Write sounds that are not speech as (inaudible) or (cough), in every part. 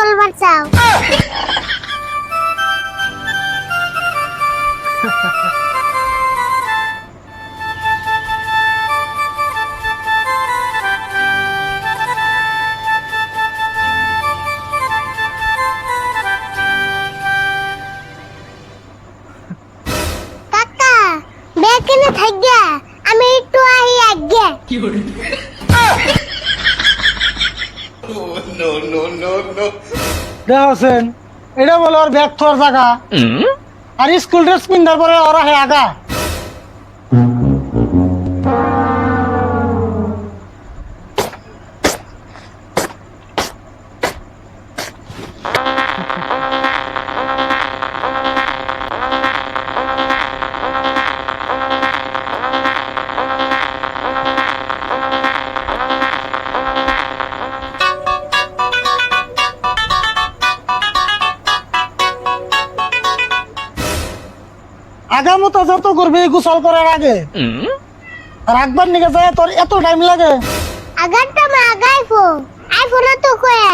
চলবার চাও। কাকা ব্যাগ কিনে থাকবে আমি একটু আহি আগে নো দেখছেন এটা বলো ওর ব্যাগ থর জায়গা। আর স্কুল ড্রেস পিন্ধার পরে ওরা হে আগা। আগামতো যত করবি গোসল করার আগে। আর একবার নিকে যায় তোর এত টাইম লাগে। আগারটা মা আগাইফো আইফোন তো কয়ে।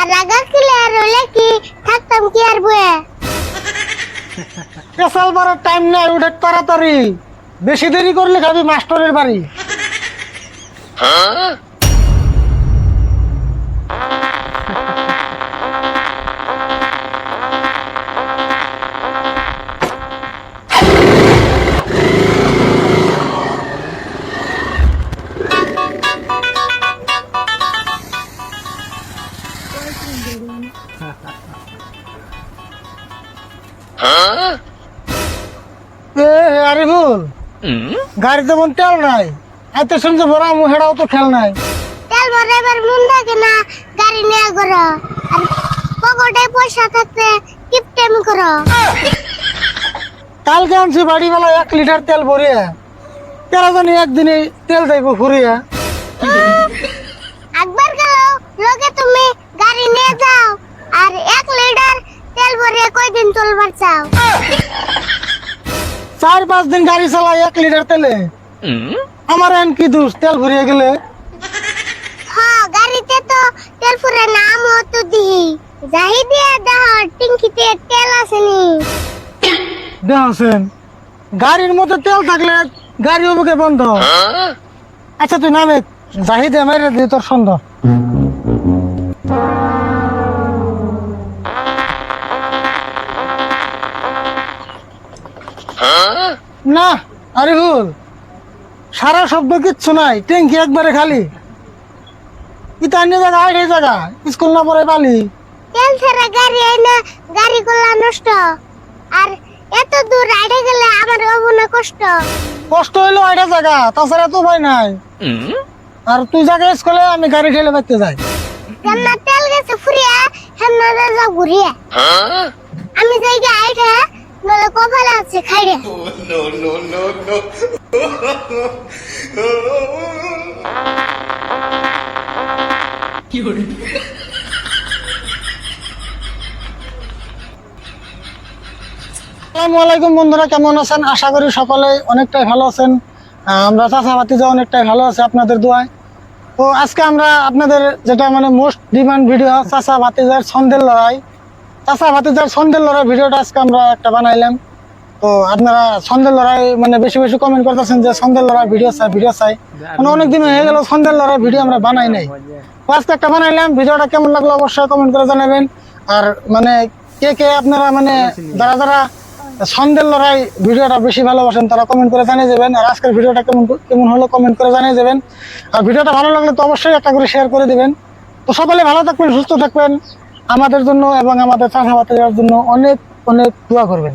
আর আগা কিলে আর হলে কি থাকতাম কি আর বয়ে? (laughs) পেশাল বারের টাইম নাই উঠে তাড়াতাড়ি। বেশি দেরি করলে খাবি মাস্টরের বাড়ি। এ আরে ভুল? গাড়িতে মন তেল নাই। আইতে শুনছে বড় আমু হেড়াও তো খেল নাই। তেল ভরে এবার মন থাকে না গাড়ি নিয়ে করো আর পকেটে পয়সা থাকতে কিপটেম করো। কালকে আনছি বাড়ি বেলা এক লিটার তেল ভরিয়া। তেরা জানি একদিনে তেল যাইব ফুরিয়া একবার গেল লোকে তুমি গাড়ি নিয়ে যাও। আর এক লিটার তেল ভরে কয়দিন চলবার চাও? চার পাঁচ দিন গাড়ি চালাই এক লিটার তেলে। আমার এন কি দোষ? তেল ভরিয়ে গেলে। হ্যাঁ গাড়িতে তো তেল ফুরে নাম হতো দিহি। যাহি দিয়ে দেহ টিঙ্কিতে তেল আসেনি। দেখছেন গাড়ির মধ্যে তেল থাকলে গাড়ি অবুকে বন্ধ। আচ্ছা তুই নামে। জাহিদে মেরে দি তোর সুন্দর না আরে ভুল। সারা শব্দ কিচ্ছু নাই ট্যাঙ্কি একবারে খালি। ইতানি জায়গা আইডে জায়গা স্কুল না পরে পালি। তেল ছাড়া গাড়ি আইনা গাড়ি গুলা নষ্ট। আর এত দূর আইডে গেলে আমার অবনা কষ্ট। কষ্ট হইল আইডা জায়গা তাছাড়া তো ভয় নাই। আর তুই জায়গা স্কুলে আমি গাড়ি ঠেলে বাইতে যাই। কেননা তেল গেছে ফুরিয়া হেমনা যা ঘুরিয়া। আমি যাই গে আইডে নলে কপালে আছে খাইরে আসসালামু আলাইকুম বন্ধুরা কেমন আছেন? আশা করি সকলে অনেকটাই ভালো আছেন। আমরা চাষা ভাতিজা অনেকটাই ভালো আছে আপনাদের দোয়ায়। তো আজকে আমরা আপনাদের যেটা মানে মোস্ট ডিমান্ড ভিডিও চাষা ভাতিজার ছন্দের লড়াই চাষা ভাতিজার ছন্দের লড়াই, ভিডিওটা আজকে আমরা একটা বানাইলাম। তো আপনারা ছন্দের লড়াই মানে বেশি বেশি কমেন্ট করতেছেন যে ছন্দের লড়াই, ভিডিও চাই ভিডিও চাই। মানে অনেকদিন হয়ে গেল ছন্দের লড়াই, ভিডিও আমরা বানাই নাই। আজকে একটা বানাইলাম, ভিডিওটা কেমন লাগল অবশ্যই কমেন্ট করে জানাবেন। আর মানে কে কে আপনারা মানে যারা যারা ছন্দের লড়াই, ভিডিওটা বেশি ভালোবাসেন, তারা কমেন্ট করে জানিয়ে যাবেন আর আজকের ভিডিওটা কেমন কেমন হলো কমেন্ট করে জানিয়ে যাবেন আর ভিডিওটা ভালো লাগলে তো অবশ্যই একটা করে শেয়ার করে দেবেন। তো সকলে ভালো থাকবেন, সুস্থ থাকবেন। আমাদের জন্য এবং আমাদের চাষাবাদের জন্য অনেক অনেক দোয়া করবেন।